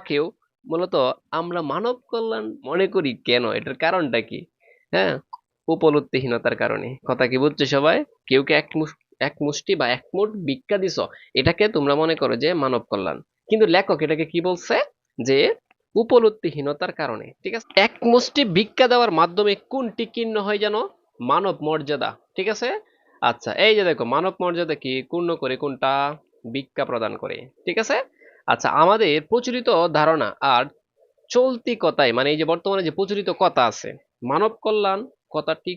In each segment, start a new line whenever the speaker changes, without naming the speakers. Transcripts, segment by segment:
কেউ মূলত আমরা মানব কল্যাণ মনে করি কেন? এটার কারণটা কি? হ্যাঁ? উপলব্ধিহীনতার কারণে। কথা কি বুঝছ সবাই? কেউ কে এক মুষ্টি বা এক মুঠ ভিক্ষা দিছ, এটাকে তোমরা মনে করো যে মানব কল্যাণ। কিন্তু লেখক এটাকে কি বলছে? যে উপলব্ধিহীনতার কারণে। ঠিক আছে? এক মুষ্টি ভিক্ষা দেওয়ার মাধ্যমে কোনটি কিন্ন হয় যেন মানব মর্যাদা। ঠিক আছে? আচ্ছা এই যে দেখো, মানব মর্যাদা কি? পূর্ণ করে কোনটা? ভিক্ষা প্রদান করে। ঠিক আছে? আচ্ছা আমাদের প্রচলিত ধারণা আর চলতি কথায় মানে এই যে বর্তমানে যে প্রচলিত কথা আছে, মানব কল্যাণ কথাটি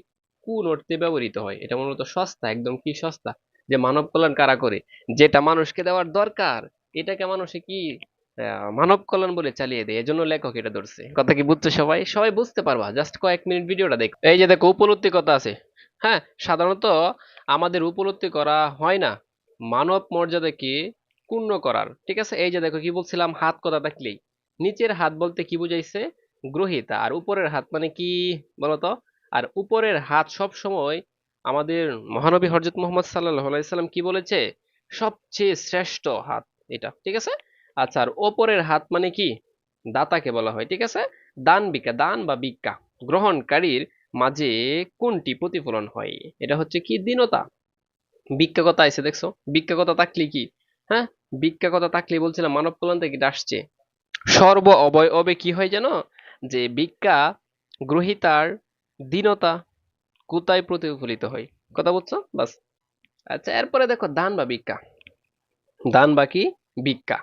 কোন অর্থে ব্যবহৃত হয়? এটা মূলত সস্তা, একদম কি সস্তা? যে মানব কল্যাণ কারা করে? যেটা মানুষকে দেওয়ার দরকার, এটাকে মানুষে কি মানব কল্যাণ বলে চালিয়ে দেয়? এজন্য লেখক এটা ধরছে। কথা কি বুঝছ সবাই? সবাই বুঝতে পারবা জাস্ট কয়েক মিনিট ভিডিওটা দেখো। এই যে দেখো, উপলব্ধি কথা আছে। হ্যাঁ সাধারণত আমাদের উপলব্ধি করা হয় না। মানব মর্যাদাকে পূর্ণ করার। ঠিক আছে? এই যে দেখো, কি বলছিলাম? হাত কথা থাকলেই নিচের হাত বলতে কি বুঝাইছে? গ্রহিতা। আর উপরের হাত মানে কি বলতো? আর উপরের হাত সব সময় আমাদের মহানবী হরজত মোহাম্মদ সাল্লাম কি বলেছে? সবচেয়ে শ্রেষ্ঠ হাত এটা। ঠিক আছে? আচ্ছা আর ওপরের হাত মানে কি? দাতাকে বলা হয়। ঠিক আছে? দান বিকা, দান বা বিকা। গ্রহণকারীর মাঝে কোনটি প্রতিফলন হয়? এটা হচ্ছে কি? দীনতা। কথা আছে, দেখছ? কথা থাকলে কি? হ্যাঁ? ভিক্ষা কথা থাকলে বলছিলাম মানব কল্যাণ থেকে আসছে। সর্ব অবয়বে কি হয় জানো যে ভিক্ষা গ্রহিতার দীনতা কোথায় প্রতিফলিত হয়। কথা বলছো? বাস। আচ্ছা এরপরে দেখো দান বা ভিক্ষা দান বা কি? ভিক্ষা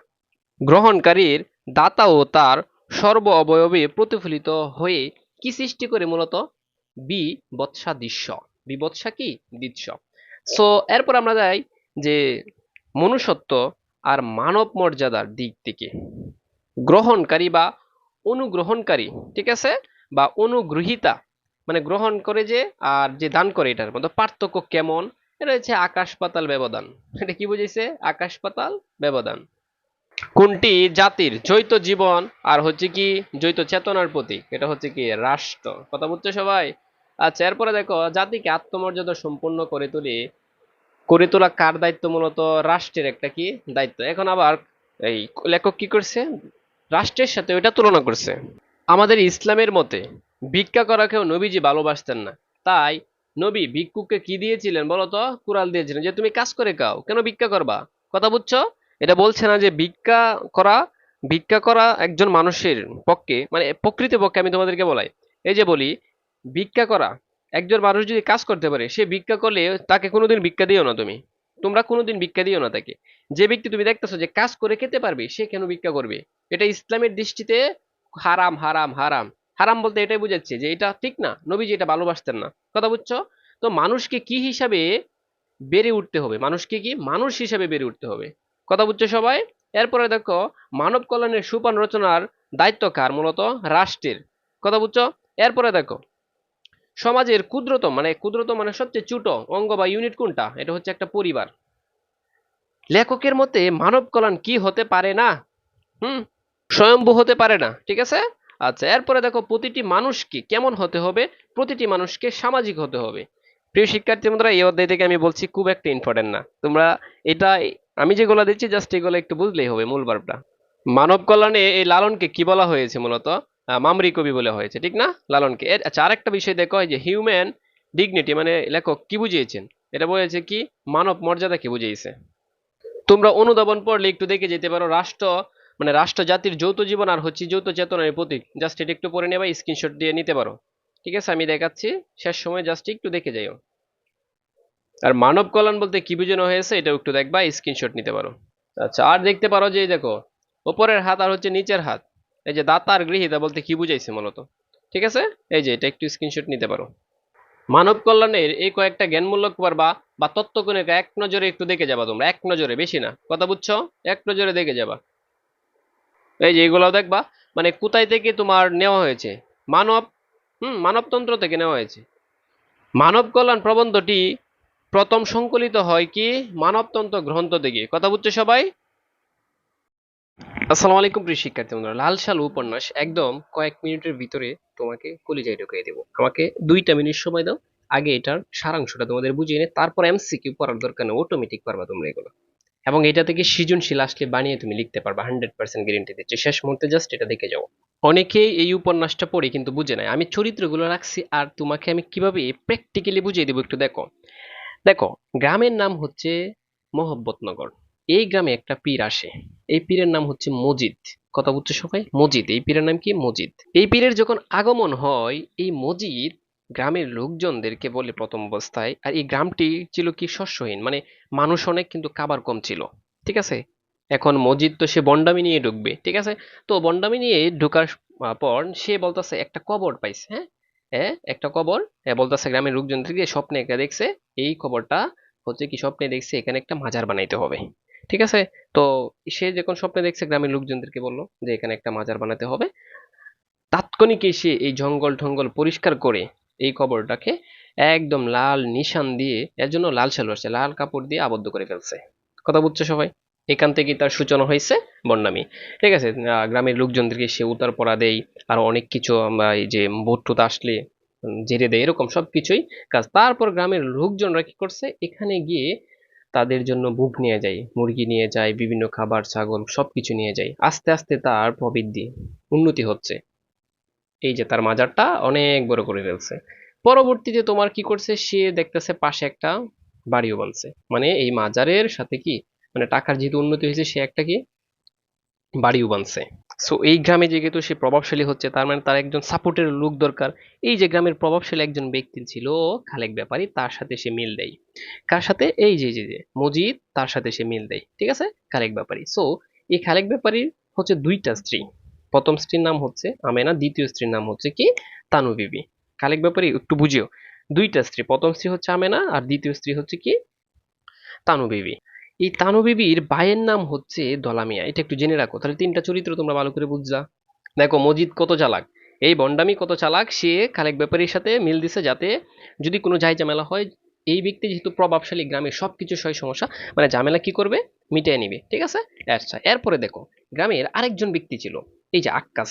গ্রহণকারীর দাতা ও তার সর্ব অবয়বে প্রতিফলিত হয়ে কি সৃষ্টি করে মূলত? বিবৎসা দৃশ্য বিবৎসা কি? দৃশ্য সো এরপর আমরা যাই যে মনুষ্যত্ব আর মানব মর্যাদার দিক থেকে। গ্রহণকারী বা অনুগ্রহণকারী, ঠিক আছে? বা অনুগ্রহিতা মানে গ্রহণ করে যে আর যে দান করে এটার মধ্যে পার্থক্য কেমন? এটা হচ্ছে আকাশ পাতাল ব্যবধান। এটা কি বুঝেছে আকাশ পাতাল ব্যবধান। কোনটি? জাতির জৈত জীবন, আর হচ্ছে কি জৈত চেতনার প্রতীক। এটা হচ্ছে কি রাষ্ট্র। কথা বুঝছ সবাই? আচ্ছা এরপরে দেখো, জাতিকে আত্মমর্যাদা সম্পন্ন করে তুলে করে তোলা কার দায়িত্ব মূলত? রাষ্ট্রের একটা কি দায়িত্ব? এখন আবার এই লেখক কি করছে? রাষ্ট্রের সাথে ওইটা তুলনা করছে। আমাদের ইসলামের মতে ভিক্ষা করাকেও নবীজি ভালোবাসতেন না। তাই নবী ভিক্ষুককে কি দিয়েছিলেন বলতো? কুরাল দিয়েছিলেন যে, তুমি কাজ করে খাও। কেন ভিক্ষা করবা? কথা বুঝছ? এটা বলছে না যে ভিক্ষা করা ভিক্ষা করা একজন মানুষের পক্ষে মানে প্রকৃত পক্ষে আমি তোমাদেরকে বলাই। এই যে বলি, ভিক্ষা করা একজন মানুষ যদি কাজ করতে পারে, সে ভিক্ষা করলে তাকে কোনোদিন ভিক্ষা দিও না তুমি। তোমরা কোনোদিন ভিক্ষা দিও না তাকে। যে ব্যক্তি তুমি দেখতেছো যে কাজ করে খেতে পারবে, সে কেন ভিক্ষা করবে? এটা ইসলামের দৃষ্টিতে হারাম হারাম হারাম। হারাম বলতে এটাই বুঝাচ্ছে যে এটা ঠিক না। নবীজি এটা ভালোবাসতেন না। কথা বুঝছ? তো মানুষকে কি হিসাবে বেড়ে উঠতে হবে? মানুষকে কি? মানুষ হিসাবে বেড়ে উঠতে হবে। কথা বুঝছ সবাই? এরপরে দেখো, মানব কল্যাণের সুপান রচনার দায়িত্ব কার? মূলত রাষ্ট্রের। কথা বুঝছ? এরপরে দেখো সমাজের ক্ষুদ্রতম মানে ক্ষুদ্রতম মানে সবচেয়ে ছোট অঙ্গ বা ইউনিট কোনটা? এটা হচ্ছে একটা পরিবার। লেখকের মতে মানব কল্যাণ কি হতে পারে না? হুম? স্বয়ম্ভু হতে পারে না, ঠিক আছে? আচ্ছা এরপরে দেখো প্রতিটি মানুষকে কেমন হতে হবে? প্রতিটি মানুষকে সামাজিক হতে হবে। প্রিয় শিক্ষার্থী বন্ধুরা, এই অধ্যায় থেকে আমি বলছি খুব একটা ইম্পর্টেন্ট না। তোমরা এটা, আমি যেগুলো দিচ্ছি জাস্ট এগুলো একটু বুঝলেই হবে, মূল ভার্বটা মানব কল্যাণে এই লালনকে কি বলা হয়েছে মূলত? মামরি কবি বলে হয়েছে, ঠিক না? লালনকে। আচ্ছা আরেকটা বিষয় দেখো যে হিউম্যান ডিগনিটি মানে লেখক কি বুঝিয়েছেন? এটা বলেছে কি, মানব মর্যাদা কি বুঝিয়েছে? তোমরা অনুধাবন পড়লে একটু দেখে যেতে পারো, রাষ্ট্র মানে রাষ্ট্র জাতির যৌথ জীবন আর হচ্ছে যৌথ চেতনার প্রতীক। জাস্ট এটা একটু পড়ে নেবা স্ক্রিনশট দিয়ে নিতে পারো। ঠিক আছে, আমি দেখাচ্ছি, শেষ সময় জাস্ট একটু দেখে যাইও। আর মানব কল্যাণ বলতে কি বোঝানো হয়েছে এটা একটু দেখবা স্ক্রিনশট নিতে পারো। আচ্ছা আর দেখতে পারো যে দেখো, ওপরের হাত আর হচ্ছে নিচের হাত। এই যে দাতা আর গৃহীতা বলতে কি বুঝাইছে মূলত? ঠিক আছে? এই যে এটা একটু স্ক্রিনশট নিতে পারো। মানব কল্যাণের এই কয়েকটা জ্ঞানমূলক পারবা বা তত্ত্বগুণকে এক নজরে একটু দেখে যাবা তোমরা। এক নজরে, বেশি না। কথা বুঝছ? এক নজরে দেখে যাবা। এই যে এগুলো দেখবা। মানে কোথায় থেকে তোমার নেওয়া হয়েছে? মানব, হুম, মানবতন্ত্র থেকে নেওয়া হয়েছে। মানব কল্যাণ প্রবন্ধটি প্রথম সংকলিত হয় কি? মানবতন্ত্র গ্রন্থ থেকে। কথা বুঝছ সবাই? আসসালামু আলাইকুম প্রিয় শিক্ষার্থী বন্ধুরা। লাল শাল উপন্যাস একদম কয়েক মিনিটের ভিতরে তোমাকে কলিজায় ঢুকিয়ে দেবো। আমাকে দুইটা মিনিট সময় দাও। আগে এটার সারাংশটা তোমাদের বুঝিয়ে নে, তারপর এমসিকিউ পড়ার দরকার নেই অটোমেটিক পারবা তোমরা এগুলো। এবং এটা থেকে সৃজনশীল আসলে বানিয়ে তুমি লিখতে পারবে হান্ড্রেড পার্সেন্ট গ্যারেন্টি দিচ্ছে। শেষ মুহূর্তে জাস্ট এটা দেখে যাও। অনেকেই এই উপন্যাসটা পড়ে কিন্তু বুঝে নাই। আমি চরিত্রগুলো রাখছি আর তোমাকে আমি কীভাবে প্র্যাকটিক্যালি বুঝিয়ে দেবো একটু দেখো। দেখো, গ্রামের নাম হচ্ছে মোহব্বতনগর। এই গ্রামে একটা পীর আসে। এই পীরের নাম হচ্ছে মজিদ। কথা বুঝছ সবাই? মজিদ। এই পীরের নাম কি? মজিদ। এই পীরের যখন আগমন হয়, এই মজিদ গ্রামের লোকজনদেরকে বলে প্রথম অবস্থায়, আর এই গ্রামটি ছিল কি শস্যহীন মানে মানুষ অনেক, কিন্তু খাবার কম ছিল। ঠিক আছে? এখন মজিদ তো সে বন্ডামি নিয়ে ঢুকবে। ঠিক আছে? তো বন্ডামি নিয়ে ঢোকার পর সে বলতেছে, একটা কবর পাইছে হ্যাঁ? হ্যাঁ একটা কবর? বলতেছে গ্রামের লোকজনদেরকে, স্বপ্নে একটা দেখছে, এই খবরটা হচ্ছে কি স্বপ্নে দেখছে, এখানে একটা মাজার বানাইতে হবে। ঠিক আছে? তো সে যখন স্বপ্নে দেখছে গ্রামের লোকজনদেরকে বলল যে এখানে একটা মাজার বানাতে হবে, তাৎক্ষণিক এসে এই জঙ্গল ঠঙ্গল পরিষ্কার করে এই কবরটাকে একদম লাল নিশান দিয়ে, এর জন্য লাল আসছে, লাল কাপড় দিয়ে আবদ্ধ করে ফেলছে। কথা বুঝছে সবাই? এখান থেকে তার সূচনা হয়েছে বন্যামি। ঠিক আছে? গ্রামের লোকজনদেরকে সে উতার পড়া দেয়, আর অনেক কিছু আমরা এই যে টোত আসলে জেরে দেয়, এরকম সব কিছুই কাজ। তারপর গ্রামের লোকজনরা কি করছে? এখানে গিয়ে তাদের জন্য বুক নিয়ে যায়, মুরগি নিয়ে যায়, বিভিন্ন খাবার, ছাগল সবকিছু নিয়ে যায়। আস্তে আস্তে তার প্রবৃদ্ধি, উন্নতি হচ্ছে। এই যে তার মাজারটা অনেক বড় করে ফেলছে। পরবর্তীতে তোমার কি করছে? সে দেখতেছে পাশে একটা বাড়িও বানছে। মানে এই মাজারের সাথে কি? মানে টাকার যেহেতু উন্নতি হয়েছে, সে একটা কি? বাড়িও বানছে। সো এই গ্রামে যেহেতু সে প্রভাবশালী হচ্ছে, তার মানে তার একজন সাপোর্টের লোক দরকার। এই যে গ্রামের প্রভাবশালী একজন ব্যক্তি ছিল খালেক ব্যাপারী, তার সাথে সে মিল দেয়। কার সাথে? এই যে যে মজিদ, তার সাথে সে মিল দেয়। ঠিক আছে? খালেক ব্যাপারী। সো এই খালেক ব্যাপারীর হচ্ছে দুইটা স্ত্রী। প্রথম স্ত্রীর নাম হচ্ছে আমেনা, দ্বিতীয় স্ত্রীর নাম হচ্ছে কি? তানু বিবি খালেক ব্যাপারী, একটু বুঝিও। দুইটা স্ত্রী। প্রথম স্ত্রী হচ্ছে আমেনা আর দ্বিতীয় স্ত্রী হচ্ছে কি? তানু বিবি এই তানু বিবির ভাইয়ের নাম হচ্ছে দলামিয়া। এটা একটু জেনে রাখো। তাহলে তিনটা চরিত্র তোমরা ভালো করে বুঝলা। দেখো, মজিদ কত চালাক। এই বন্ডামি কত চালাক, সে খালেক ব্যাপারীর সাথে মিল দিছে যাতে যদি কোনো যাই ঝামেলা হয়, এই ব্যক্তি যেহেতু প্রভাবশালী গ্রামের সবকিছু সয় সমস্যা মানে ঝামেলা কি করবে? মিটিয়ে নিবে, ঠিক আছে? আচ্ছা এরপরে দেখো, গ্রামের আরেকজন ব্যক্তি ছিল, এই যে আক্কাস।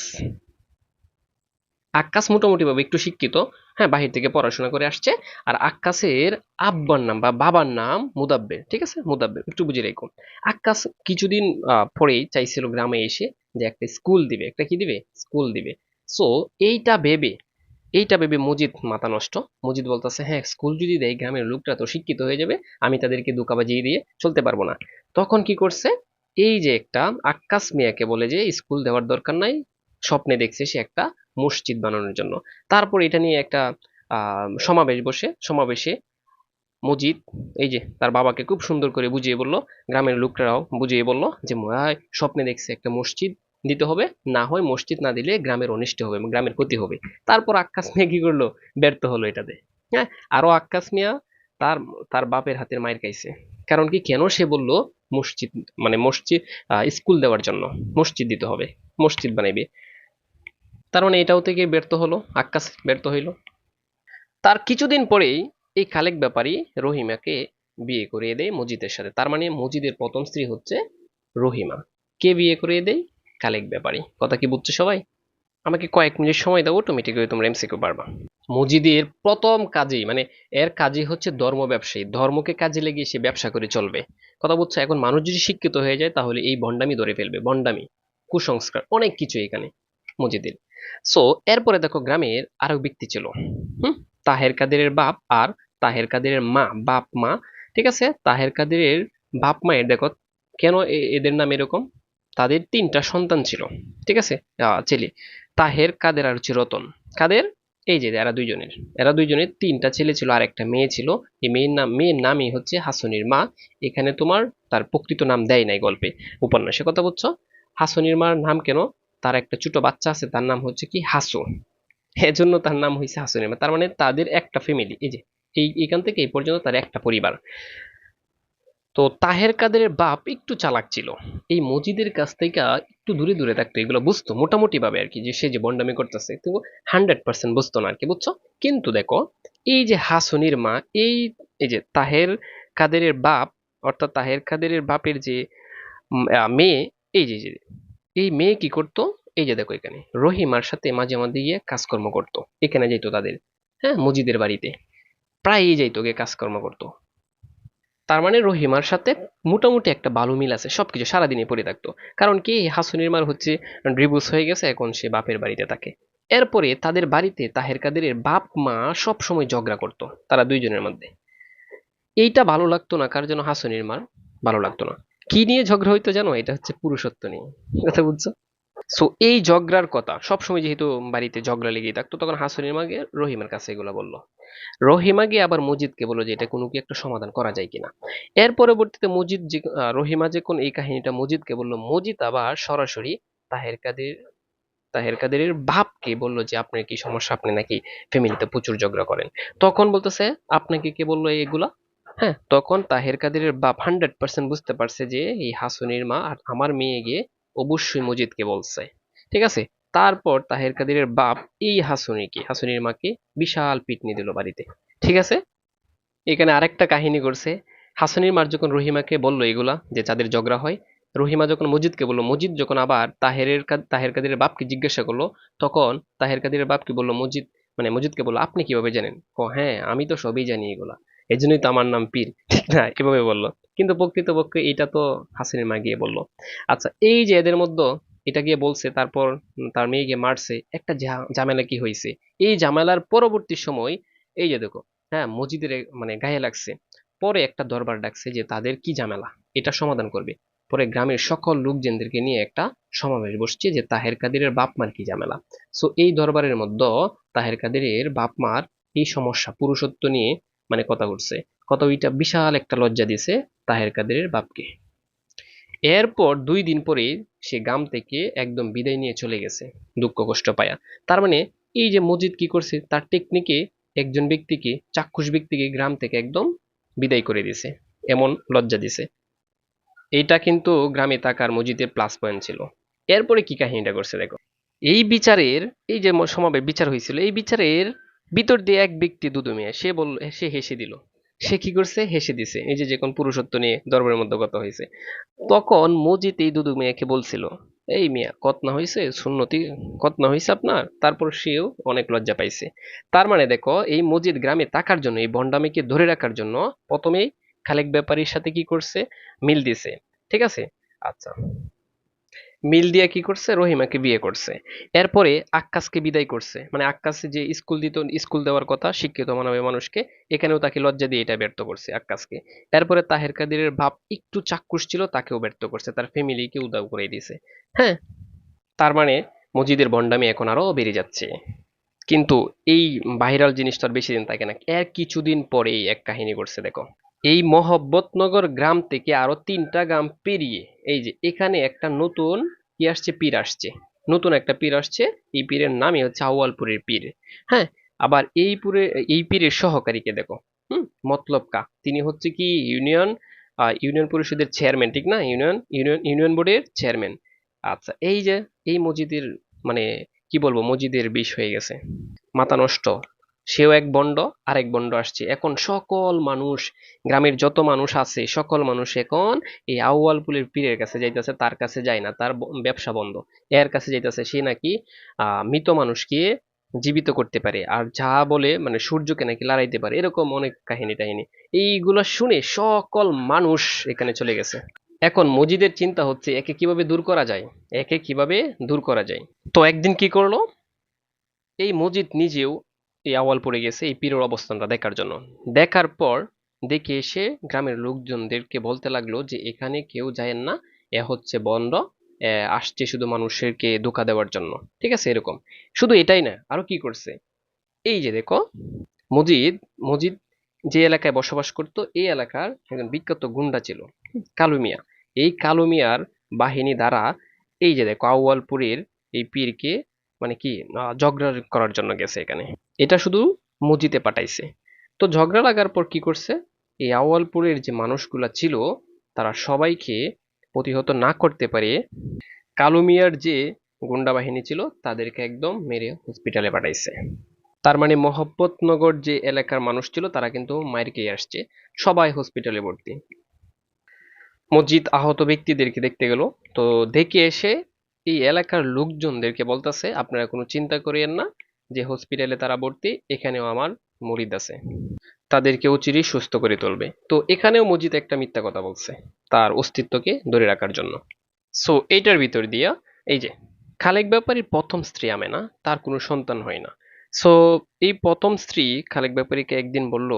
আক্কাস মোটামুটি ভাবে একটু শিক্ষিত হ্যাঁ বাহির থেকে পড়াশোনা করে আসছে। আর আক্কাসের আব্বার নাম বা বাবার নাম মুদাব্বের, ঠিক আছে? মুদাব্বের, একটু বুঝে রেখো। আক্কাস কিছুদিন পরেই চাইছিল গ্রামে এসে যে একটা স্কুল দিবে। একটা কি দিবে? স্কুল দিবে। সো, এইটা ভেবে এইটা ভেবে মজিদ মাথা নষ্ট। মজিদ বলতেছে হ্যাঁ স্কুল যদি দেয়, গ্রামের লোকটা তো শিক্ষিত হয়ে যাবে। আমি তাদেরকে দুকা বাজিয়ে দিয়ে চলতে পারব না। তখন কি করছে? এই যে একটা আক্কাস মিয়াকে বলে যে, স্কুল দেওয়ার দরকার নাই। স্বপ্নে দেখছে সে একটা মসজিদ বানানোর জন্য। তারপর এটা নিয়ে একটা সমাবেশ বসে, সমাবেশে মজিদ, এই যে তার বাবাকে খুব সুন্দর করে বুঝিয়ে বলল, গ্রামের লোকরাও বুঝিয়ে বলল যে মহায় স্বপ্নে দেখছে একটা মসজিদ দিতে হবে। না হয় মসজিদ না দিলে গ্রামের অনিষ্ট হবে গ্রামের ক্ষতি হবে। তারপর আক্কাস মিয়া কি করল? ব্যর্থ হলো এটাতে। হ্যাঁ আরও আক্কাস মিয়া তার তার বাপের হাতের মায়ের খাইছে। কারণ কি? কেন সে বলল মসজিদ মানে মসজিদ স্কুল দেওয়ার জন্য, মসজিদ দিতে হবে, মসজিদ বানাইবে। তার মানে এটাও থেকে ব্যর্থ হলো আক্কাস ব্যর্থ হইল। তার কিছুদিন পরেই এই খালেক ব্যাপারী রহিমাকে বিয়ে করিয়ে দেয় মজিদের সাথে। তার মানে মজিদের প্রথম স্ত্রী হচ্ছে রহিমা। কে বিয়ে করিয়ে দেয়? খালেক ব্যাপারী। কথা কি বুঝছ সবাই? আমাকে কয়েক মিনিট সময় দাও অটোমেটিক হয়ে তোমরা এমসিকিউ পারবা মজিদের প্রথম কাজেই মানে এর কাজই হচ্ছে ধর্ম ব্যবসায়ী। ধর্মকে কাজে লেগে সে ব্যবসা করে চলবে। কথা বলছে এখন মানুষ যদি শিক্ষিত হয়ে যায়, তাহলে এই ভণ্ডামি ধরে ফেলবে। ভণ্ডামি কুসংস্কার, অনেক কিছু এখানে মজিদের। সো এরপরে দেখো গ্রামের আরও ব্যক্তি ছিল। হুম? তাহের কাদেরের বাপ আর তাহের কাদেরের মা, বাপ মা, ঠিক আছে? তাহের কাদেরের বাপ মায়ের, দেখো, কেন এদের নাম এরকম? তাদের তিনটা সন্তান ছিল, ঠিক আছে? ছেলে। তাহের, কাদের আর হচ্ছে রতন। কাদের? এই যে, এরা দুইজনের। এরা দুইজনের তিনটা ছেলে ছিল, আর একটা মেয়ে ছিল। এই মেয়ের নাম, মেয়ের নামই হচ্ছে হাসনির মা। এখানে তোমার তার প্রকৃত নাম দেয় নাই গল্পে, উপন্যাসে। কথা বলছো? হাসনির মার নাম কেন? তার একটা ছোট বাচ্চা আছে, তার নাম হচ্ছে কি হাসু এজন্য তার নাম হয়েছে হাসনের মা তার মানে তাদের একটা ফ্যামিলি এই যে, এই, এখান থেকে এই পর্যন্ত তার একটা পরিবার। তো তাহের কাদের বাপ একটু চালাক ছিল। এই মজিদের কাছ থেকে একটু দূরে দূরে থাকতো, এগুলো বুঝতো মোটামুটি ভাবে আর কি, যে সে যে বন্ডামি করতেছে কিন্তু হান্ড্রেড পার্সেন্ট বুঝতো না আর কি, বুঝছ? কিন্তু দেখো, এই যে হাসনির মা, এই এই যে তাহের কাদেরের বাপ, অর্থাৎ তাহের কাদেরের বাপের যে মেয়ে এই যে এই মেয়ে কি করতো? এই যে দেখো এখানে। রহিমার সাথে মাঝে মাঝে গিয়ে কাজকর্ম করতো। এখানে যেত তাদের হ্যাঁ মজিদের বাড়িতে। প্রায়ই যাইতো গিয়ে কাজকর্ম করতো। তার মানে রহিমার সাথে মোটামুটি একটা ভালো মিল আছে, সবকিছু সারাদিনই পড়ে থাকতো। কারণ কি, হাসুনির মার হচ্ছে ডিভোর্স হয়ে গেছে, এখন সে বাপের বাড়িতে থাকে। এরপরে তাদের বাড়িতে তাহের কাদেরের বাপ, মা সব সময় ঝগড়া করতো, তারা দুইজনের মধ্যে। এইটা ভালো লাগতো না কার জন্য হাসুনির মার ভালো লাগতো না। কি নিয়ে ঝগড়া হইতো জানো? এটা হচ্ছে পুরুষত্ব নিয়ে। কথা বুঝছ? সো এই ঝগড়ার কথা, সবসময় যেহেতু বাড়িতে ঝগড়া লেগেই থাকতো, তখন হাসুনির মাকে রহিমের কাছে এগুলো বলল। রহিমা গিয়ে আবার মজিদকে বলল যে, এটা কোনো কি একটা সমাধান করা যায় কিনা? এর পরবর্তীতে মজিদ যে রহিমা যে কোন এই কাহিনীটা মজিদকে বলল, মজিদ আবার সরাসরি তাহের কাদের, তাহের কাদেরের বাপকে বলল যে, আপনার কি সমস্যা? আপনি নাকি ফ্যামিলিতে প্রচুর ঝগড়া করেন? তখন বলতেছে, আপনাকে কে বলল এগুলা? হ্যাঁ। তখন তাহের কাদেরের বাপ হান্ড্রেড পার্সেন্ট বুঝতে পারছে যে এই হাসুনির মা আর আমার মেয়ে গিয়ে অবশ্যই মজিদকে বলছে। ঠিক আছে? তারপর তাহের কাদেরের বাপ এই হাসুনিকে, হাসুনির মাকে বিশাল পিটনি দিল বাড়িতে। ঠিক আছে? এখানে আরেকটা কাহিনী করছে হাসুনির মার যখন রহিমাকে বলল এগুলা, যে যাদের ঝগড়া হয়, রহিমা যখন মজিদকে বলল, মজিদ যখন আবার তাহেরের তাহের কাদেরের বাপকে জিজ্ঞাসা করল, তখন তাহের কাদেরের বাপকে বলল, মজিদ মানে মজিদকে বলল, আপনি কীভাবে জানেন? ও হ্যাঁ আমি তো সবই জানি এগুলা। এই জন্যই তো আমার নাম পীর। ঠিক না? এভাবে বলল। কিন্তু প্রকৃতপক্ষে এটা তো হাসিনের মা গিয়ে বলল। আচ্ছা এই যে এদের মধ্যে এটা গিয়ে বলছে, তারপর তার মেয়ে গিয়ে মারছে, একটা ঝামেলা কি হয়েছে? এই ঝামেলার পরবর্তী সময়, এই যে দেখো হ্যাঁ মসজিদের মানে গায়ে লাগছে। পরে একটা দরবার ডাকছে যে তাদের কি ঝামেলা? এটা সমাধান করবে। পরে গ্রামের সকল লোকজনদেরকে নিয়ে একটা সমাবেশ বসছে যে তাহের কাদিরের বাপ মার কি ঝামেলা। সো এই দরবারের মধ্যে তাহের কাদিরের বাপ মার এই সমস্যা, পুরুষত্ব নিয়ে মানে কথা উঠছে কথা ওইটা বিশাল একটা লজ্জা দিছে তাহের কাদিরের বাপকে। এরপর দুই দিন পরে সে গ্রাম থেকে একদম বিদায় নিয়ে চলে গেছে, দুঃখ কষ্ট পায়া। তার মানে এই যে মজিদ কি করছে, তার টেকনিকে একজন ব্যক্তিকে, চাক্ষুষ ব্যক্তিকে গ্রাম থেকে একদম বিদায় করে দিছে এমন লজ্জা দিছে এইটা কিন্তু গ্রামে থাকার মসজিদের প্লাস পয়েন্ট ছিল। এরপরে কি কাহিনীটা করছে দেখো। এই বিচারের, এই যে সমাবেশ বিচার হয়েছিল, এই বিচারের ভিতর দিয়ে এক ব্যক্তি দুদু মিয়া, সে বল সে হেসে দিল। সে কি করছে? হেসে দিছে। এই যে যখন পুরুষত্ব নিয়ে দরবারের মধ্যে কথা হয়েছে। তখন মজিদ এই দুদু মিয়াকে বলছিল, এই মিয়া কত না হয়েছে সুন্নতি কত না হয়েছে আপনার? তারপর সেও অনেক লজ্জা পাইছে। তার মানে দেখো, এই মসজিদ গ্রামে থাকার জন্য, এই ভণ্ডামিকে ধরে রাখার জন্য প্রথমেই খালেক ব্যাপারীর সাথে কি করছে? মিল দিছে। ঠিক আছে? আচ্ছা। মিল দিয়ে কি করছে? রহিমাকে বিয়ে করছে। এরপরে আক্কাসকে বিদায় করছে। মানে আক্কাসে যে স্কুল দিত, স্কুল দেওয়ার কথা, শিক্ষিত মানবে মানুষকে, এখানেও তাকে লজ্জা দিয়ে এটা ব্যর্থ করছে আক্কাসকে এরপরে তাহের কাদিরের ভাব একটু চাক্ষুষ ছিল, তাকেও ব্যর্থ করছে। তার ফ্যামিলিকে উদাও করে দিয়েছে হ্যাঁ তার মানে মজিদের ভণ্ডামি এখন আরও বেড়ে যাচ্ছে। কিন্তু এই ভাইরাল জিনিসটার বেশি দিন থাকে না। এর কিছুদিন পরেই এক কাহিনী করছে দেখো। এই মহব্বতনগর গ্রাম থেকে আরও তিনটা গ্রাম পেরিয়ে, এই যে এখানে একটা নতুন কি আসছে পীর আসছে। নতুন একটা পীর আসছে, এই পীরের নামই হচ্ছে আউয়ালপুরের পীর। হ্যাঁ আবার এই পুরে, এই পীরের সহকারীকে দেখো, হুম মতলব কা তিনি হচ্ছে কি ইউনিয়ন ইউনিয়ন পরিষদের চেয়ারম্যান, ঠিক না? ইউনিয়ন ইউনিয়ন ইউনিয়ন বোর্ডের চেয়ারম্যান। আচ্ছা এই যে, এই মসজিদের মানে কি বলব, মসজিদের বিষ হয়ে গেছে। মাথা নষ্ট। সেও এক বন্ড, আরেক বন্ড আসছে। এখন সকল মানুষ, গ্রামের যত মানুষ আছে, সকল মানুষ এখন এই আউয়ালপুলের পীরের কাছে যাইতেছে, তার কাছে যায় না, তার ব্যবসা বন্ধ। এর কাছে যাইতেছে, সে নাকি মৃত মানুষকে জীবিত করতে পারে, আর যা বলে মানে সূর্যকে নাকি লড়াইতে পারে, এরকম অনেক কাহিনী টাহিনী। এইগুলো শুনে সকল মানুষ এখানে চলে গেছে। এখন মজিদের চিন্তা হচ্ছে, একে কীভাবে দূর করা যায়? একে কীভাবে দূর করা যায়? তো একদিন কি করল? এই মজিদ নিজেও এই আওয়াল পড়ে গেছে, এই পীরের অবস্থানটা দেখার জন্য। দেখার পর দেখে এসে গ্রামের লোকজনদেরকে বলতে লাগল যে, এখানে কেউ যায়েন না, এ হচ্ছে বন্ড আসছে শুধু মানুষেরকে ধোকা দেওয়ার জন্য। ঠিক আছে, এরকম। শুধু এটাই না, আরও কি করছে? এই যে দেখো, মজিদ মজিদ যে এলাকায় বসবাস করত, এই এলাকার একজন বিখ্যাত গুন্ডা ছিল, কালু মিয়া। এই কালু মিয়ার বাহিনী দ্বারা এই যে দেখো আউয়ালপুরের এই পীরকে মানে কি ঝগড়া করার জন্য গেছে এখানে। এটা শুধু মসজিদে পাঠাইছে। তো ঝগড়া লাগার পর কি করছে? এই আউয়ালপুরের যে মানুষগুলা ছিল, তারা সবাইকে প্রতিহত না করতে পারে কালু মিয়ার যে গুন্ডা বাহিনী ছিল, তাদেরকে একদম মেরে হসপিটালে পাঠাইছে। তার মানে মহব্বতনগর যে এলাকার মানুষ ছিল, তারা কিন্তু মায়ের খেয়ে আসছে। সবাই হসপিটালে ভর্তি। মসজিদ আহত ব্যক্তিদেরকে দেখতে গেল। তো দেখে এসে এই এলাকার লোকজনদেরকে বলতেছে, আপনারা কোনো চিন্তা করিয়েন না যে হসপিটালে তারা ভর্তি, এখানেও আমার মরিদ আছে। তাদেরকে চিরই সুস্থ করে তুলবে। তো এখানেও মজিদ একটা মিথ্যা কথা বলছে, তার অস্তিত্বকে ধরে রাখার জন্য। সো এইটার ভিতর দিয়া, এই যে, খালেক ব্যাপারীর প্রথম স্ত্রী আমেনা তার কোনো সন্তান হয় না। সো এই প্রথম স্ত্রী খালেক ব্যাপারীকে একদিন বলল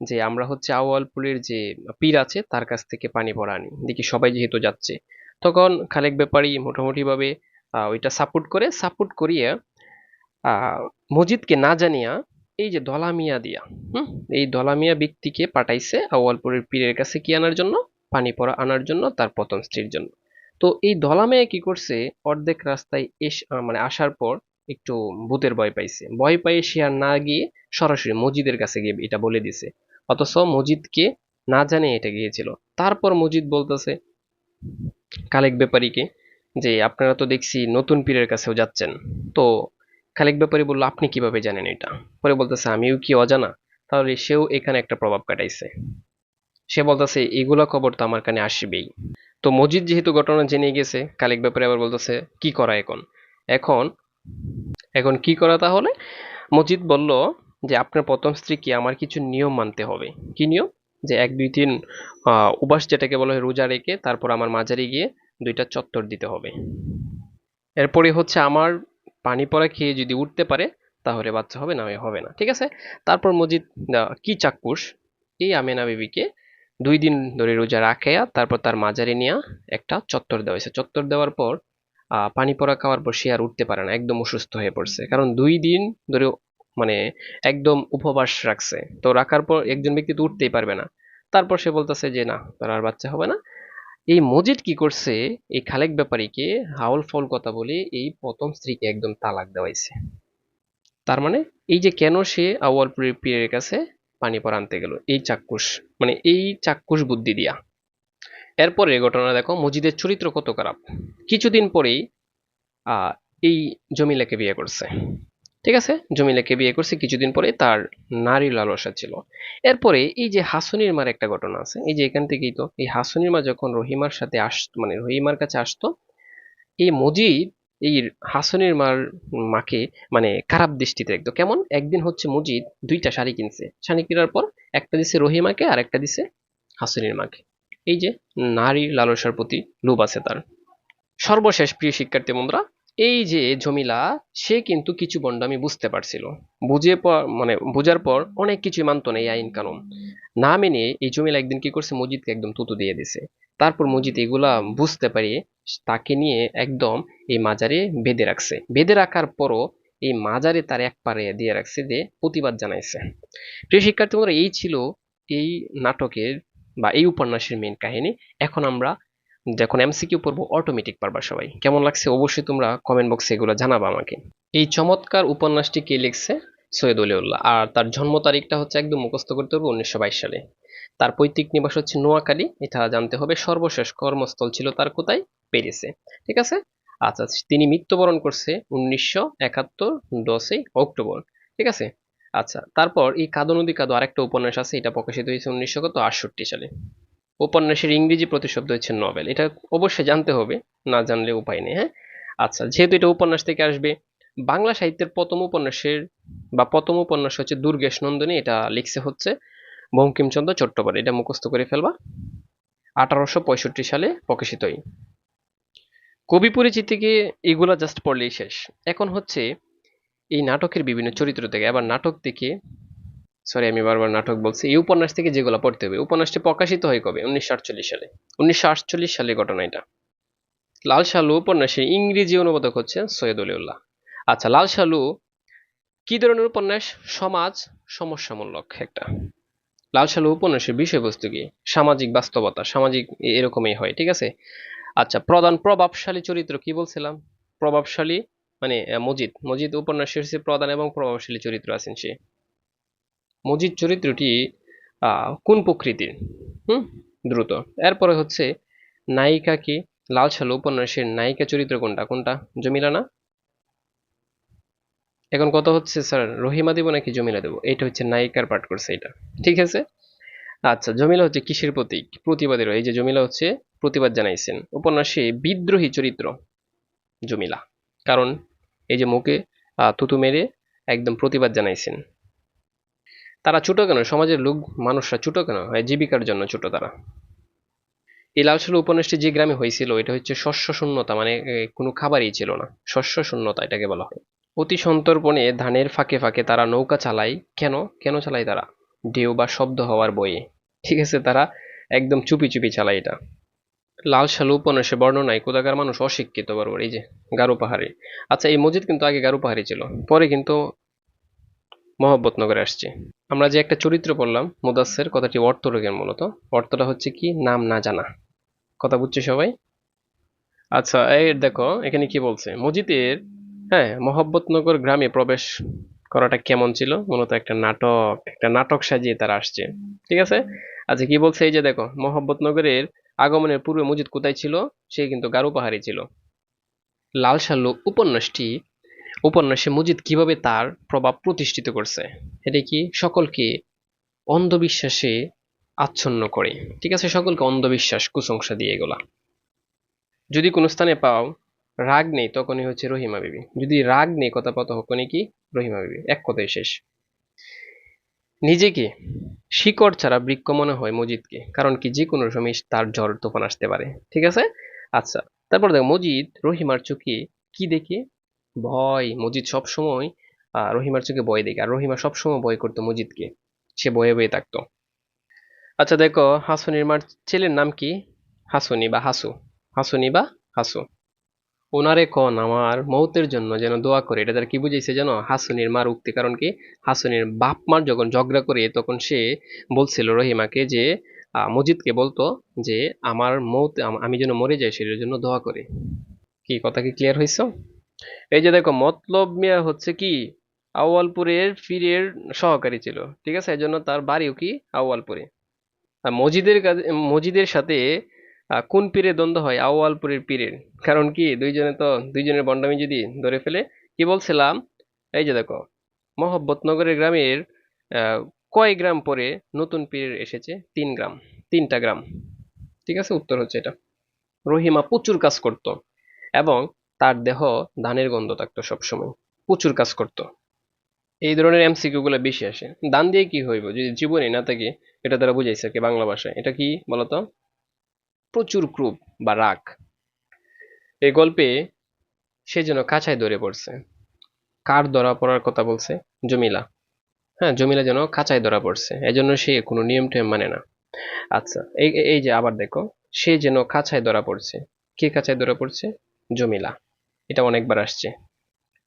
যে, আমরা হচ্ছে আউয়ালপুরের যে পীর আছে, তার কাছ থেকে পানি পড়া আনি। দেখি সবাই যেহেতু যাচ্ছে তখন খালেক ব্যাপারী মোটামুটি ভাবে আহ, ওইটা সাপোর্ট করে সাপোর্ট করিয়ে মজিদকে না জানিয়া এই যে দলামিয়া দিয়া হুম এই দলামিয়া ব্যক্তিকে পাঠাইছে আউয়ালপুরের পীরের কাছে কি আনার জন্য? পানি পড়া আনার জন্য তার প্রথম স্ত্রীর জন্য। তো এই দলামিয়া কি করছে? অর্ধেক রাস্তায় এস মানে আসার পর একটু ভূতের ভয় পাইছে। ভয় পাইয়ে সে আর না গিয়ে সরাসরি মজিদের কাছে গিয়ে এটা বলে দিছে। অথচ মজিদকে না জানিয়ে এটা গিয়েছিল। তারপর মজিদ বলতেছে খালেক ব্যাপারীকে যে, আপনারা তো দেখছি নতুন পীরের কাছেও যাচ্ছেন। তো খালেক ব্যাপারী বলল, আপনি কীভাবে জানেন এটা? পরে বলতেছে, আমিও কি অজানা? তাহলে সেও এখানে একটা প্রভাব কাটাইছে। সে বলতেছে, এগুলা খবর তো আমার কানে আসবেই। তো মজিদ যেহেতু ঘটনা জেনে গেছে, খালেক ব্যাপারী আবার বলতেছে, কি করা এখন? এখন এখন কি করা তাহলে? মজিদ বলল যে, আপনার প্রথম স্ত্রীকে আমার কিছু নিয়ম মানতে হবে। কি নিয়ম? যে এক, দুই, তিন উপাস যেটাকে বলা হয় রোজা রেখে তারপর আমার মাঝারি গিয়ে দুইটা চত্বর দিতে হবে। এরপরে হচ্ছে আমার পানি পড়া খেয়ে যদি উঠতে পারে তাহলে বাচ্চা হবে না হবে না, ঠিক আছে? তারপর মজিদ কি চাক্ষুষ? এই আমেনা বিবিকে দুই দিন ধরে রোজা রাখাইয়া তারপর তার মাঝারি নিয়ে একটা চত্বর দেওয়া হয়েছে। চত্বর দেওয়ার পর পানি পড়া খাওয়ার পর সে আর উঠতে পারে না, একদম অসুস্থ হয়ে পড়ছে। কারণ দুই দিন ধরে মানে একদম উপবাস রাখছে। তো রাখার পর একজন ব্যক্তি তো উঠতেই পারবে না। তারপর সে বলতেছে যে, না, তার আর বাচ্চা হবে না। এই মজিদ কি করছে? এই খালেক ব্যাপারীকে হাউল ফাউল কথা বলে এই প্রথম স্ত্রীকে একদম তালাক দেওয়াইছে। তার মানে এই যে কেন সে আউয়াল পীরের কাছে পানি পর আনতে গেল, এই চাক্ষুষ মানে এই চাক্ষুষ বুদ্ধি দিয়া। এরপরে ঘটনা দেখো, মজিদের চরিত্র কত খারাপ। কিছুদিন পরেই এই জমিলাকে বিয়ে করছে। ঠিক আছে? জমিলাকে বিয়ে করছে, কিছুদিন পরে তার নারী লালসা ছিল। এরপরে এই যে হাসুনির মার একটা ঘটনা আছে, এই যে এখান থেকেই তো, এই হাসুনির মা যখন রহিমার সাথে আসতো মানে রহিমার কাছে আসতো, এই মজিদ, এই হাসনের মার মাকে মানে খারাপ দৃষ্টিতে দেখতো। কেমন? একদিন হচ্ছে মজিদ দুইটা শাড়ি কিনছে। শাড়ি কেনার পর একটা দিছে রহিমাকে আর একটা দিছে হাসনের মাকে। এই যে নারীর লালসার প্রতি লোভ আছে তার। সর্বশেষ প্রিয় শিক্ষার্থী বন্ধুরা এই যে জমিলা, সে কিন্তু কিছু বন্ডামি বুঝতে পারছিল। বুঝে পর মানে বোঝার পর অনেক কিছুই মানতো না এই আইন কানুন। না মেনে এই জমিলা একদিন কি করছে? মজিদকে একদম তুতু দিয়ে দিছে। তারপর মজিদ এগুলা বুঝতে পারিয়ে তাকে নিয়ে একদম এই মাজারে বেঁধে রাখছে। বেঁধে রাখার পরও এই মাজারে তার এক পারে দিয়ে রাখছে যে প্রতিবাদ জানাইছে। প্রিয় শিক্ষার্থী এই ছিল এই নাটকের বা এই উপন্যাসের মেন কাহিনী। এখন আমরা যখন এমসিকিউ পড়ব অটোমেটিক পারবা সবাই। কেমন লাগছে অবশ্যই তোমরা কমেন্ট বক্সে এগুলো জানাবা আমাকে। এই চমৎকার উপন্যাসটি কে লিখছে? সৈয়দ অলিউল্লাহ। আর তার জন্ম তারিখটা হচ্ছে একদম মুখস্থ করতে হবে উনিশশো বাইশ সালে। তার পৈতৃক নিবাস হচ্ছে নোয়াখালী। এটা জানতে হবে সর্বশেষ কর্মস্থল ছিল তার কোথায়? প্যারিসে। ঠিক আছে? আচ্ছা তিনি মৃত্যুবরণ করছে উনিশশো একাত্তর দশই অক্টোবর। ঠিক আছে? আচ্ছা তারপর এই কাদো নদী কাদো আরেকটা উপন্যাস আছে, এটা প্রকাশিত হয়েছে উনিশশো কত? আটষট্টি সালে। উপন্যাসের ইংরেজি প্রতিশব্দ হচ্ছে নভেল এটা অবশ্যই জানতে হবে, না জানলে উপায় নেই হ্যাঁ? আচ্ছা যেহেতু এটা উপন্যাস থেকে আসবে, বাংলা সাহিত্যের প্রথম উপন্যাসের বা প্রথম উপন্যাস হচ্ছে দুর্গেশ নন্দিনী, এটা লিখছে হচ্ছে বঙ্কিমচন্দ্র চট্টোপাধ্যায়। এটা মুখস্থ করে ফেলবা। আঠারোশো পঁয়ষট্টি সালে প্রকাশিত হয় কবি পরিচিতিকে এগুলা জাস্ট পড়লেই শেষ। এখন হচ্ছে এই নাটকের বিভিন্ন চরিত্র থেকে আবার নাটক থেকে সরি আমি বারবার নাটক বলছি। এই উপন্যাস থেকে যেগুলো পড়তে হবে, উপন্যাসটি প্রকাশিত হয় কবে? উনিশশো আটচল্লিশ সালে। উনিশশো আটচল্লিশ সালে ঘটনা এটা। লাল শালু উপন্যাসের ইংরেজি অনুবাদক হচ্ছে সৈয়দ অলিউল্লাহ আচ্ছা লাল শালু কি ধরনের উপন্যাস? সমাজ সমস্যামূলক একটা। লাল শালু উপন্যাসের বিষয়বস্তু কি? সামাজিক বাস্তবতা, সামাজিক এরকমই হয়, ঠিক আছে? আচ্ছা প্রধান প্রভাবশালী চরিত্র কি বলছিলাম? প্রভাবশালী মানে মজিদ। মজিদ উপন্যাসের প্রধান এবং প্রভাবশালী চরিত্র আছেন সে। মজিদ চরিত্রটি কোন প্রকৃতির? হুম? দ্রুত। এরপরে হচ্ছে, নায়িকা কি? লাল সালু উপন্যাসের নায়িকা চরিত্র কোনটা? কোনটা? জমিলা না? এখন কথা হচ্ছে, স্যার? রহিমা দেবো নাকি জমিলা দেবো? এটা হচ্ছে নায়িকার পাঠ করছে এটা ঠিক আছে? আচ্ছা জমিলা হচ্ছে কিসের প্রতীক? প্রতিবাদের এই যে জমিলা হচ্ছে প্রতিবাদ জানাইছেন। উপন্যাসে বিদ্রোহী চরিত্র জমিলা। কারণ এই যে মুখে থুতু মেরে একদম প্রতিবাদ জানাইছেন। তারা ছোট কেন? সমাজের লোক, মানুষরা ছোট কেন? জীবিকার জন্য ছোট তারা। এই লালসালু উপন্যাসটি যে গ্রামে হয়েছিল, এটা হচ্ছে শস্য শূন্যতা মানে কোনো খাবারই ছিল না। শস্য শূন্যতা এটাকে বলা হয়। অতি সন্তর্পণে ধানের ফাঁকে ফাঁকে তারা নৌকা চালায়। কেন? কেন চালায় তারা? ঢেউ বা শব্দ হওয়ার বয়ে। ঠিক আছে, তারা একদম চুপি চুপি চালায় এটা। লাল সালু উপন্যাসে বর্ণনায় কোথাকার মানুষ অশিক্ষিত বরাবর, এই যে গারো পাহাড়ি। আচ্ছা এই মসজিদ কিন্তু আগে গারো পাহাড়ি ছিল। পরে কিন্তু মহব্বতনগরে আসছে। আমরা যে একটা চরিত্র পড়লাম মুদাসের কথাটি অর্থরোগের মূলত। অর্থটা হচ্ছে কি? নাম না জানা। কথা বুঝছে সবাই? আচ্ছা এই দেখো, এখানে কি বলছে? মসজিদের হ্যাঁ মহব্বতনগর গ্রামে প্রবেশ করাটা কেমন ছিল? মূলত একটা নাটক একটা নাটক সাজিয়ে তারা আসছে। ঠিক আছে? আচ্ছা কি বলছে? এই যে দেখো, মহব্বতনগরের আগমনের পূর্বে মসজিদ কোথায় ছিল? সে কিন্তু গারো পাহাড়ি ছিল। লাল সাল্লু উপন্যাসটি উপন্যাসে মসজিদ কীভাবে তার প্রভাব প্রতিষ্ঠিত করছে, এটা কি সকলকে অন্ধবিশ্বাসে আচ্ছন্ন করে? ঠিক আছে, সকলকে অন্ধবিশ্বাস কুসংসা দিয়ে এগুলা। যদি কোনো স্থানে পাও রাগ নেই, তখনই হচ্ছে রহিমা বিবি। যদি রাগ নেই কথা পাও তখনই কি রহিমা বিবি। এক কথায় শেষ। নিজেকে শিকড় ছাড়া বৃক্ষ মনে হয় মজিদকে, কারণ কি যে কোনো সময় তার ঝড় তুফান আসতে পারে। ঠিক আছে? আচ্ছা তারপর দেখো, মজিদ রহিমার চোখে কি দেখে? ভয়, মজিদ সবসময় রহিমার চোখে ভয় দেখে। আর রহিমা সবসময় ভয় করতো মজিদকে। সে ভয়ে ভয়ে থাকতো। আচ্ছা দেখো, হাসুনির মার ছেলের নাম কি? হাসুনি বা হাসু। হাসুনি বা হাসু। ওনারে কন আমার মৌতের জন্য যেন দোয়া করে? এটা তার কি বুঝাইছে জানো? হাসুনির মার উক্তি কারণ কি? হাসুনির বাপ মার যখন ঝগড়া করে, তখন সে বলছিল রহিমাকে যে মজিদকে বলতো যে, আমার মৌত, আমি যেন মরে যাই, সেটার জন্য দোয়া করে। কি, কথা কি ক্লিয়ার হয়েছে এই যে দেখো, মতলব মিয়া হচ্ছে কি? আউয়ালপুরের পীরের সহকারী ছিল, ঠিক আছে? এই জন্য তার বাড়িও কি? আউয়ালপুরে। আর মজিদের কাছে মজিদের সাথে কোন পীরের দ্বন্দ্ব হয়? আউয়ালপুরের পীরের। কারণ কি? দুইজনে তো দুইজনের বন্ডামি যদি ধরে ফেলে, কি বলছিলাম? এই যে দেখো, মহব্বতনগরের গ্রামের কয় গ্রাম পরে নতুন পীরের এসেছে? তিন গ্রাম, তিনটা গ্রাম। ঠিক আছে? উত্তর হচ্ছে এটা। রহিমা প্রচুর কাজ করত। এবং তার দেহ ধানের গন্ধ থাকতো সবসময়। প্রচুর কাজ করত। এই ধরনের এমসিকিউ গুলো বেশি আসে। দান দিয়ে কি হইব? যদি জীবনে না থাকে, এটা তারা বুঝাইছে আর কি বাংলা ভাষায়। এটা কি বলতো? প্রচুর ক্রুপ বা রাগ। এই গল্পে সে যেন কাছায় ধরে পড়ছে। কার ধরা পড়ার কথা বলছে? জমিলা। হ্যাঁ জমিলা যেন কাঁচায় ধরা পড়ছে। এজন্য সে কোনো নিয়ম টিয়ম মানে না। আচ্ছা এই এই যে আবার দেখো। সে যেন কাঁচায় ধরা পড়ছে। কে কাঁচায় ধরা পড়ছে? জমিলা। এটা অনেকবার আসছে।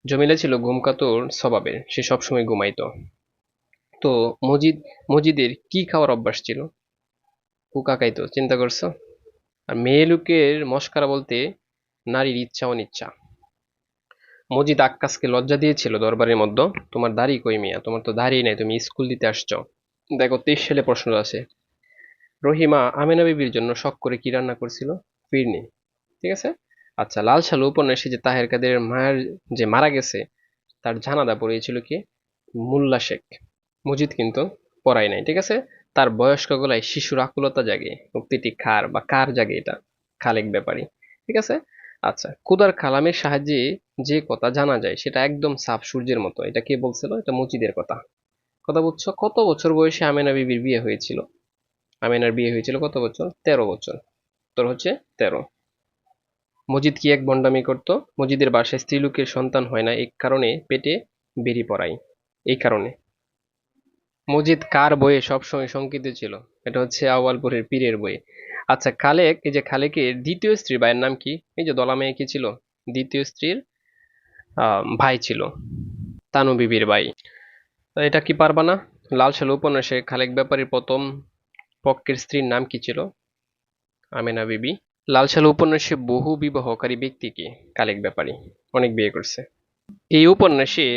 জমিলা ছিল ঘুমকাতুর স্বভাবের, সে সবসময় ঘুমাইতো। তো মজিদ, মজিদের কি খাওয়ার অভ্যাস ছিল? কুকা খাইতো চিন্তা করছ? আর মেয়ে লোকের মস্কারা বলতে নারীর ইচ্ছা অনিচ্ছা। মজিদ আক্কাসকে লজ্জা দিয়েছিল দরবারের মধ্যে, তোমার দাড়ি কই মিয়া? তোমার তো দাড়ি নাই, তুমি স্কুল দিতে আসছো। দেখো, তেইশ সালে প্রশ্ন আছে। রহিমা আমেনা বিবির জন্য শখ করে কি রান্না করছিল? ফিরনি। ঠিক আছে? আচ্ছা লাল সালু উপন্যাসে যে তাহের কাদের মায়ের যে মারা গেছে, তার জানাদা পড়িয়েছিল কি? মোল্লা শেখ। মজিদ কিন্তু পড়ায় নাই, ঠিক আছে? তার বয়স্ক গলায় শিশুর আকুলতা জাগে, উক্তিটি খার বা কার জাগে এটা? খালেক ব্যাপারী, ঠিক আছে? আচ্ছা কুদার কালামের সাহায্যে যে কথা জানা যায়, সেটা একদম সাফ সূর্যের মতো। এটা কে বলছিল? এটা মজিদের কথা। কথা বুঝছ? কত বছর বয়সে আমেনা বিবির বিয়ে হয়েছিল? আমেনার বিয়ে হয়েছিল কত বছর? তেরো বছর। তোর হচ্ছে তেরো। মজিদ কি এক বন্ডামি করত? মজিদের বাসায় স্ত্রীলোকের সন্তান হয় না এই কারণে পেটে বেরিয়ে পড়াই এই কারণে। মজিদ কার বইয়ে সবসময় শঙ্কিত ছিল? এটা হচ্ছে আওয়ালপুরের পীরের বই। আচ্ছা খালেক, এই যে খালেকের দ্বিতীয় স্ত্রী, ভাইয়ের নাম কি? এই যে দলা মেয়ে কি ছিল? দ্বিতীয় স্ত্রীর ভাই ছিল। তানু বিবির ভাই। এটা কি পারবা না? লাল সাল উপন্যাসে খালেক ব্যাপারীর প্রথম পক্ষের স্ত্রীর নাম কি ছিল? আমেনা বিবি। লাল সাল উপন্যাসে বহু বিবাহকারী ব্যক্তিকে কালেক ব্যাপারী অনেক বিয়ে করছে। এই উপন্যাসে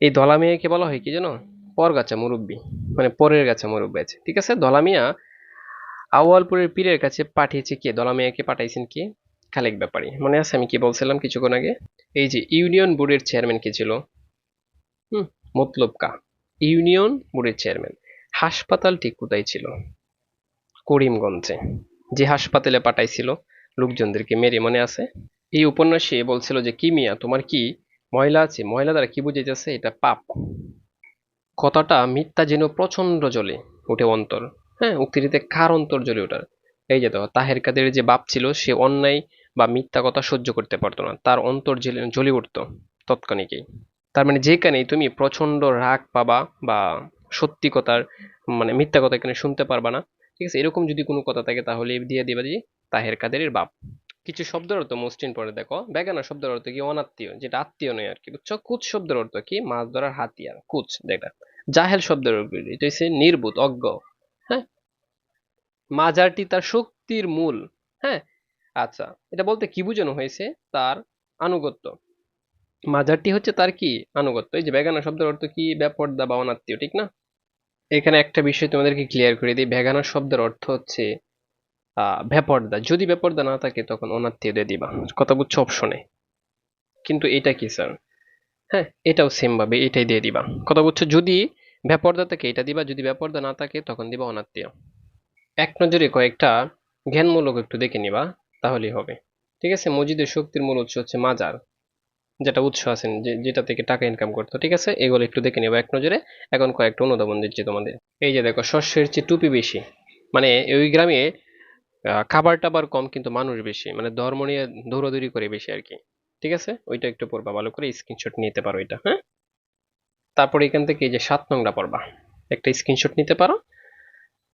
এই ধলা মেয়েকে বলা হয় কি জানো? পরগাছা মুরব্বী মানে পরের গাছা মুরব্বী আছে, ঠিক আছে? ধলা মিয়া আওয়ালপুরের পীরের কাছে পাঠিয়েছে কে? ধলা মিয়াকে পাঠাইছেন কে? খালেক ব্যাপারী। মনে আছে আমি কি বলছিলাম কিছুক্ষণ আগে? এই যে ইউনিয়ন বোর্ডের চেয়ারম্যান কে ছিল? হুম, মতলব কা? ইউনিয়ন বোর্ডের চেয়ারম্যান। হাসপাতালটি কোথায় ছিল? করিমগঞ্জে। যে হাসপাতালে পাঠাইছিল লোকজনদেরকে, মেরে মনে আছে? এই উপন্যাসে বলছিল যে, কি মিয়া, তোমার কি ময়লা আছে? ময়লা দ্বারা কি বুঝাইতেছে? এটা পাপ। কথাটা মিথ্যা যেন প্রচণ্ড জ্বলে উঠে অন্তর। হ্যাঁ উক্তিটিতে কার অন্তর জ্বলে ওঠার? এই যে দেখো, তাহের কাদের যে বাপ ছিল, সে অন্যায় বা মিথ্যা কথা সহ্য করতে পারতো না। তার অন্তর জ্বলে উঠতো তৎক্ষণিকেই। তার মানে যেখানেই তুমি প্রচণ্ড রাগ পাবা বা সত্যি কথার মানে মিথ্যা কথা এখানে শুনতে পারবা না ঠিক আছে? এরকম যদি কোনো কথা থাকে তাহলে দিয়ে দিবা যে তাহের কাদের বাপ। কিছু শব্দের অর্থ মসৃণ পরে দেখো। বেগানা শব্দের অর্থ কি? অনাত্মীয়, যেটা আত্মীয় নয় আর কি বুঝছ? কুচ শব্দের অর্থ কি? মাছ ধরার হাতিয়ার, কুচ দেখা জাহেল শব্দের অর্থ এটা হচ্ছে নির্বুত, অজ্ঞ হ্যাঁ? মাজারটি তার শক্তির মূল হ্যাঁ? আচ্ছা এটা বলতে কি বোঝানো হয়েছে? তার আনুগত্য। মাজারটি হচ্ছে তার কি? আনুগত্য। এই যে বেগানা শব্দের অর্থ কি? ব্যাপর্দা বা অনাত্মীয়, ঠিক না? এখানে একটা বিষয় তোমাদেরকে ক্লিয়ার করে দিই। ভেগানা শব্দের অর্থ হচ্ছে ব্যাপর্দা যদি ব্যাপর্দা না থাকে, তখন অনাত্মীয় দিয়ে দিবা। কথা বুঝছ অপশনে কিন্তু এটা কি স্যার হ্যাঁ এটাও সেম ভাবে, এটাই দিয়ে দিবা। কথা বুঝছ? যদি ব্যাপর্দা থাকে, এটা দিবা। যদি ব্যাপর্দা না থাকে, তখন দিবা অনাত্মীয়। এক নজরে কয়েকটা জ্ঞানমূলক একটু দেখে নিবা, তাহলেই হবে। ঠিক আছে? মসজিদের শক্তির মূল উৎস হচ্ছে মাজার। যেটা উৎস আছেন যেটা থেকে টাকা ইনকাম করতো, ঠিক আছে? এগুলো একটু দেখে নেব এক নজরে এখন কয়েকটা অনুধাবন দিচ্ছি তোমাদের। এই যে দেখো, শস্যের চেয়ে টুপি বেশি। মানে ওই গ্রামে খাবার টাবার কম কিন্তু মানুষ বেশি। মানে ধর্ম নিয়ে দৌড়াদৌড়ি করে বেশি আর কি ঠিক আছে? ওইটা একটু পড়বা, ভালো করে স্ক্রিনশট নিতে পারো এটা হ্যাঁ? তারপর এখান থেকে এই যে সাত নংটা পড়বা। একটা স্ক্রিনশট নিতে পারো।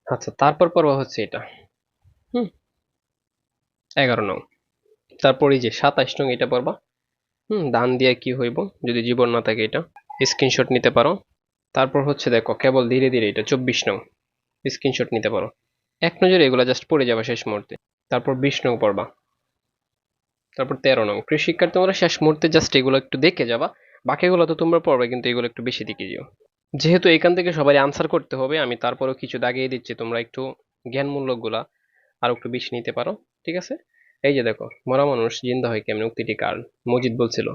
আচ্ছা তারপর পড়বা হচ্ছে এটা। হুম? এগারো নং। তারপর এই যে সাতাশ নং এটা পড়বা। হুম, দান দিয়ে কি হইব? যদি জীবন না থাকে এটা স্ক্রিনশট নিতে পারো। তারপর হচ্ছে দেখো, কেবল ধীরে ধীরে এটা, চব্বিশ নং স্ক্রিনশট নিতে পারো। এক নজরে এগুলো জাস্ট পড়ে যাবে শেষ মুহূর্তে। তারপর বিশ নং পড়বা। তারপর তেরো নং কৃষি শিক্ষার্থী তোমরা শেষ মুহূর্তে জাস্ট এগুলো একটু দেখে যাবা। বাকিগুলো তো তোমরা পড়বে, কিন্তু এগুলো একটু বেশি দিকে যেও। যেহেতু এখান থেকে সবাই আনসার করতে হবে, আমি তারপরেও কিছু দাগিয়ে দিচ্ছি, তোমরা একটু জ্ঞানমূলকগুলা আর একটু বেশি নিতে পারো, ঠিক আছে? এই যে দেখো, মরা মানুষ জিন্দা হয় কেমন উক্তিটি কার? মজিদ বলছিল।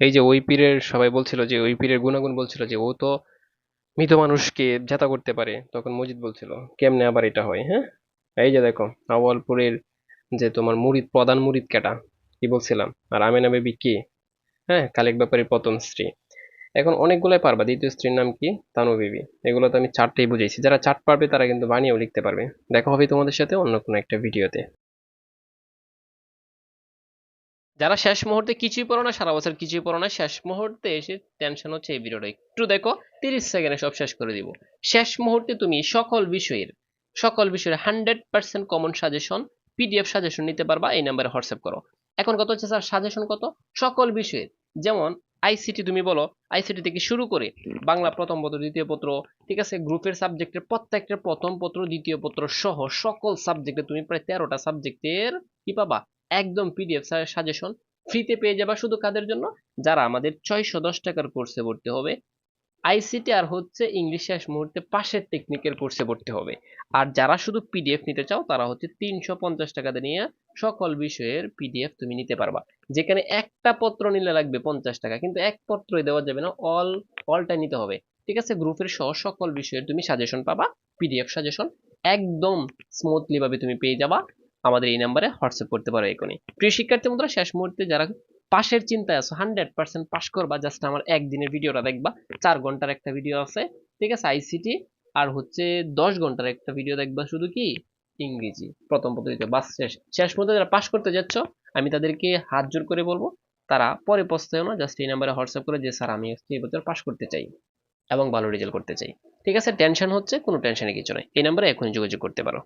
এই যে ওই পীরের, সবাই বলছিল যে, ওই পীরের গুণাগুণ বলছিল যে, ও তো মৃত মানুষকে জেতা করতে পারে, তখন মজিদ বলছিল, কেমনে আবার এটা হয় হ্যাঁ? এই যে দেখো আওয়ালপুরের যে তোমার মুরিদ, প্রধান মুরিদ কেটা, কি বলছিলাম? আর আমেনা বেবি কি? হ্যাঁ কালেক ব্যাপারীর প্রথম স্ত্রী। এখন অনেকগুলাই পারবা, দ্বিতীয় স্ত্রীর নাম কি? তানু বিবি। এগুলো তো আমি চারটেই বুঝেছি, যারা চার্ট পারবে তারা কিন্তু বানিয়েও লিখতে পারবে। দেখা হবে তোমাদের সাথে অন্য কোনো একটা ভিডিওতে। যারা শেষ মুহূর্তে কিছুই পড়ো না, সারা বছর কিছুই পড়ো না, শেষ মুহূর্তে এসে টেনশন হচ্ছে এই ভিডিওটা। একটু দেখো, তিরিশ সেকেন্ডে সব শেষ করে দিব। শেষ মুহূর্তে তুমি সকল বিষয়ের সকল বিষয়ের hundred percent common suggestion PDF suggestion নিতে পারবা, এই নাম্বারে হোয়াটসঅ্যাপ করো। এখন কত হচ্ছে স্যার সাজেশন কত? সকল বিষয়ের, যেমন আইসিটি তুমি বলো আইসিটি থেকে শুরু করে বাংলা প্রথম পত্র, দ্বিতীয় পত্র, ঠিক আছে? গ্রুপের সাবজেক্টের প্রত্যেকটা প্রথম পত্র, দ্বিতীয় পত্র সহ সকল সাবজেক্টে তুমি প্রায় তেরোটা সাবজেক্টের কি পাবা? একদম পিডিএফ সাজেশন ফ্রিতে পেয়ে যাবা শুধু কাদের জন্য? যারা আমাদের ছয়শো দশ টাকার কোর্সে ভর্তি হবে। আইসিটি আর হচ্ছে ইংলিশ শেষ মুহূর্তে পাশের টেকনিকের কোর্সে ভর্তি হবে। আর যারা শুধু পিডিএফ নিতে চাও, তারা হচ্ছে তিনশো পঞ্চাশ টাকাতে নিয়ে সকল বিষয়ের পিডিএফ তুমি নিতে পারবা। যেখানে একটা পত্র নিলে লাগবে পঞ্চাশ টাকা, কিন্তু এক পত্রই দেওয়া যাবে না অল অলটা নিতে হবে। ঠিক আছে? গ্রুপের সহ সকল বিষয়ের তুমি সাজেশন পাবা পিডিএফ সাজেশন একদম স্মুথলি ভাবে তুমি পেয়ে যাবা। আমাদের এই নাম্বারে হোয়াটসঅ্যাপ করতে পারো এখনই। প্রিয় শিক্ষার্থী বন্ধুরা, শেষ মুহূর্তে যারা পাশের চিন্তায় আছো হান্ড্রেড পার্সেন্ট পাস করবা জাস্ট আমার একদিনের ভিডিওটা দেখবা। চার ঘণ্টার একটা ভিডিও আছে, ঠিক আছে আইসিটি আর হচ্ছে দশ ঘণ্টার একটা ভিডিও দেখবা, শুধু কি? ইংরেজি, প্রথম পদ্ধতিতে। বাস, শেষ। শেষ পর্যন্ত যারা পাস করতে যাচ্ছ, আমি তাদেরকে হাত জোর করে বলব, তারা পরে পস্তায় না জাস্ট এই নাম্বারে হোয়াটসঅ্যাপ করে যে, স্যার, আমি এই বছর পাস করতে চাই এবং ভালো রেজাল্ট করতে চাই। ঠিক আছে টেনশন হচ্ছে, কোনো টেনশনে কিছু নয় এই নাম্বারে এখনই যোগাযোগ করতে পারো।